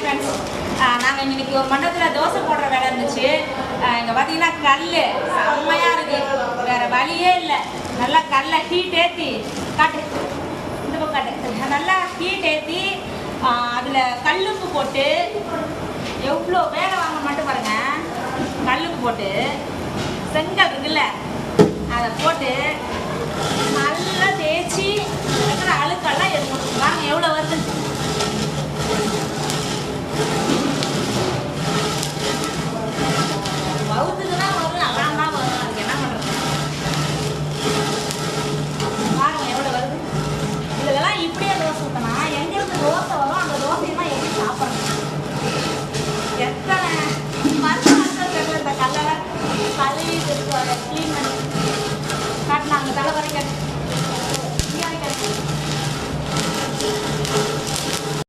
Friends நாங்கள் இன்னைக்கு ஒரு மண்டபத்தில் தோசை போடுற வேலை இருந்துச்சு. இங்கே பார்த்தீங்கன்னா கல் செம்மையாக இருக்குது வேற வழியே இல்லை. நல்லா கல்லை ஹீட் ஏற்றி காட்டு. இந்த பக்கம் காட்டு. நல்லா ஹீட் ஏற்றி அதில் கல்லுப்பு போட்டு எவ்வளோ வேலை வாங்க மட்டும் பாருங்க. கல்லுப்பு போட்டு செங்கல் இருக்குல்ல அதை போட்டு karena kita kan